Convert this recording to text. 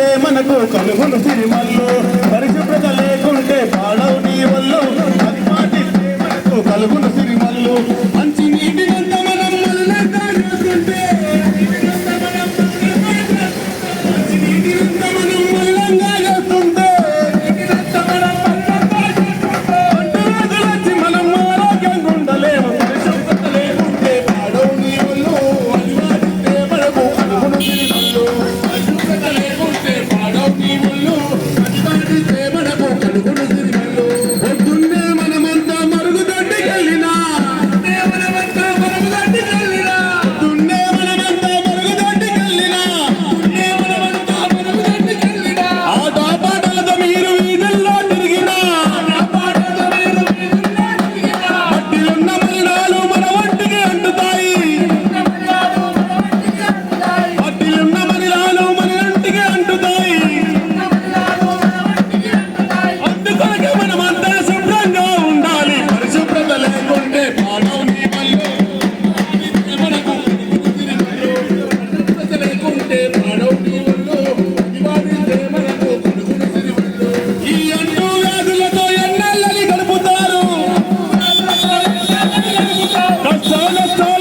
లేకుంటే మనకు కలుగులు సిరిమల్లు పరిశుభ్రత లేకుంటే పాడవు నీ వల్ల. మనకు కలుగులు సిరిమల్లు Let's go, let's go!